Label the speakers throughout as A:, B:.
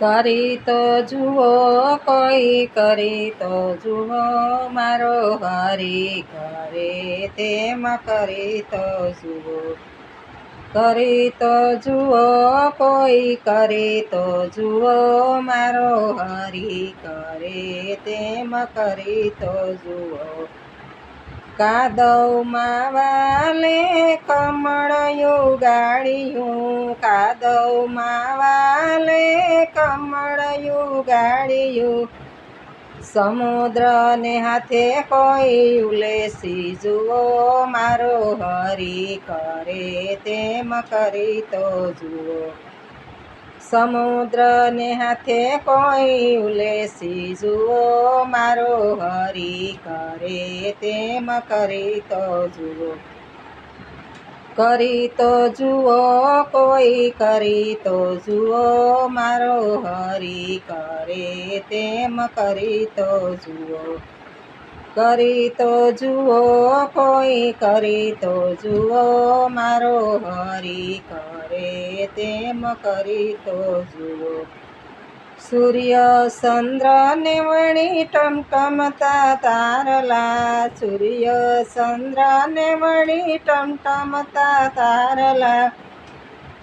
A: કરી જુઓ કોઈ કરી તો જુઓ મારો હરી કરે તેમ કરી તો જુઓ. કરી તો જુઓ કોઈ કરે તો જુઓ મારો હરી કરે તેમાં કરી તો જુઓ. કાદવમાં વાલે કમળયું ગાળિયું કાદવમાં વાલે કમળયું ગાળિયું સમુદ્રને હાથે કોઈ ઉલેસી જુઓ, મારો હરી કરે તેમ કરી તો જુઓ. સમુદ્રને હાથે કોઈ ઉલેસી જુઓ મારો હરી કરે તેમ કરી તો જુઓ કરી તો જુઓ કોઈ કરી તો જુઓ મારો હરી કરે તેમ કરી તો જુઓ કરી તો જુઓ કોઈ કરી તો જુઓ મારો હરી કરે તેમ કરી તો જુઓ સૂર્ય ચંદ્રને વણી ટમટમતા તારલા સૂર્ય ચંદ્રને વણી ટમટમતા તારલા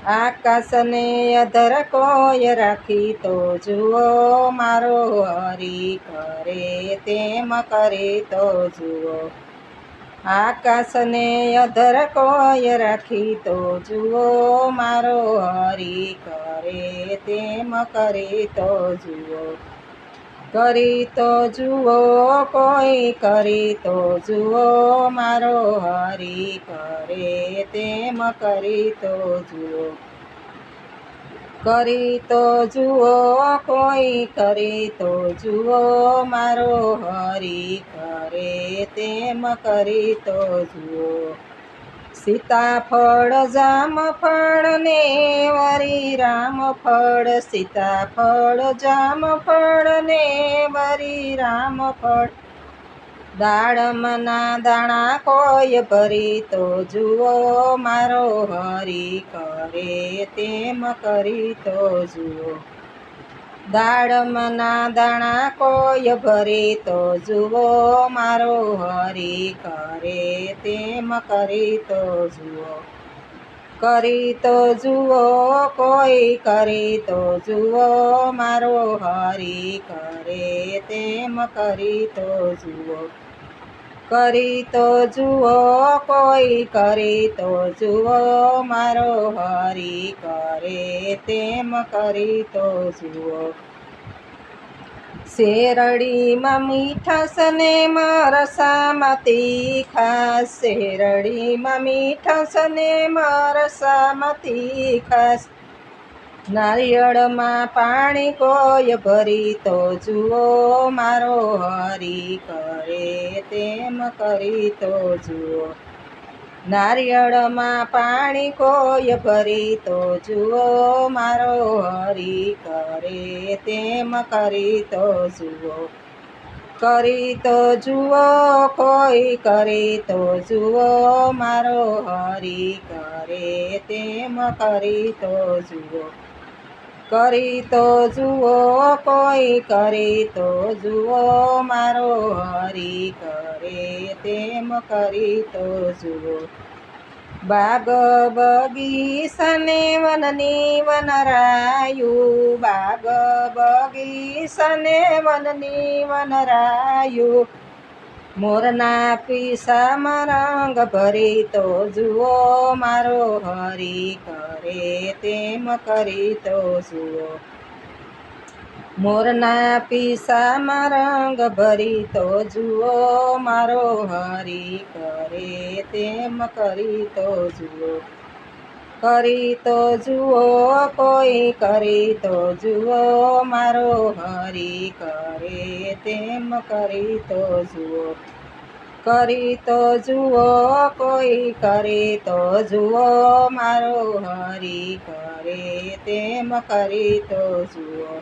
A: આકાશને અધર કોય રાખી તો જુઓ મારો હરી કરે તેમ કરે તો જુઓ. આકાશને અધર કોય રાખી તો જુઓ મારો હરી કરે તેમ કરે તો જુઓ. કરી તો જુઓ, કોઈ કરી તો જુઓ, મારો હરી કરે તેમ કરી તો જુઓ. કરી તો જુઓ, કોઈ કરી તો જુઓ, મારો હરી કરે તેમ કરી તો જુઓ. સીતાફળ જામફળ ને વરી રામફળ સીતાફળ જામફળ ને વરી રામફળ દાડમના દાણા કોઈ ભરી તો જુઓ મારો હરી કરે તેમ કરી તો જુઓ. દાડમના દાણા કોઈ ભરી તો જુઓ મારો હરી કરે તેમ કરી તો જુઓ. કરી તો જુઓ, કોઈ કરી તો જુઓ, મારો હરી કરે તેમ કરી તો જુઓ. કરી તો જુઓ, કોઈ કરી તો જુઓ, મારો હરી કરે તેમ કરી તો જુઓ. શેરડીમાં મીઠાશ ને મરસામાં તીખાશ શેરડીમાં મીઠાશ ને મરસામાં તીખાશ નારિયેળમાં પાણી કોય ભરી તો જુઓ મારો હરી કરે તેમ કરી તો જુઓ. નારિયેળમાં પાણી કોય ભરી તો જુઓ મારો હરી કરે તેમ કરી તો જુઓ. કરી તો જુઓ, કોઈ કરી તો જુઓ, મારો હરી કરે તેમ કરી તો જુઓ. કરી તો જુઓ, કોઈ કરી તો જુઓ, મારો હરી કરે તેમ કરી તો જુઓ. બાગ બગીચાને વનની વનરાયું બાગ બગીચાને વનની વનરાયું મોરના પીસામાં રંગ ભરી તો જુઓ મારો હરી કરે તેમ કરી તો જુઓ મોરના પીસામાં રંગ ભરી તો જુઓ, મારો હરી કરે તેમ કરી તો જુઓ. કરી તો જુઓ, કોઈ કરી તો જુઓ, મારો હરી કરે તેમ કરી તો જુઓ. કરી તો જુઓ, કોઈ કરી તો જુઓ, મારો હરી કરે તેમ કરી તો જુઓ.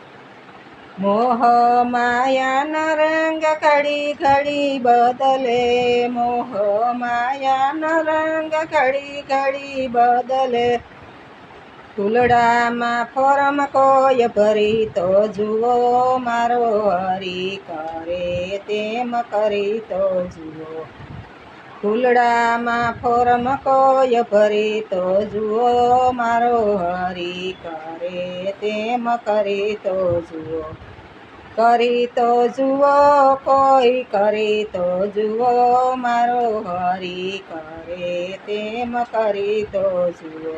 A: મોહ માયાના રંગ ઘડી ઘડી બદલે. મોહ માયાના રંગ ઘડી ઘડી બદલે. ફૂલડામાં ફોરમ કોય ભરી તો જુઓ મારો હરી કરે તેમ કરી તો જુઓ. ફૂલડામાં ફોરમ કોઈ ભરી તો જુઓ મારો હરી કરે તેમ કરી તો જુઓ. કરી તો જુઓ, કોઈ કરી તો જુઓ, મારો હરી કરે તેમ કરી તો જુઓ.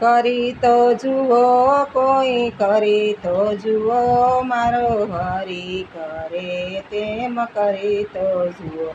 A: કરી તો જુઓ, કોઈ કરી તો જુઓ, મારો હરી કરે તેમ કરી તો જુઓ.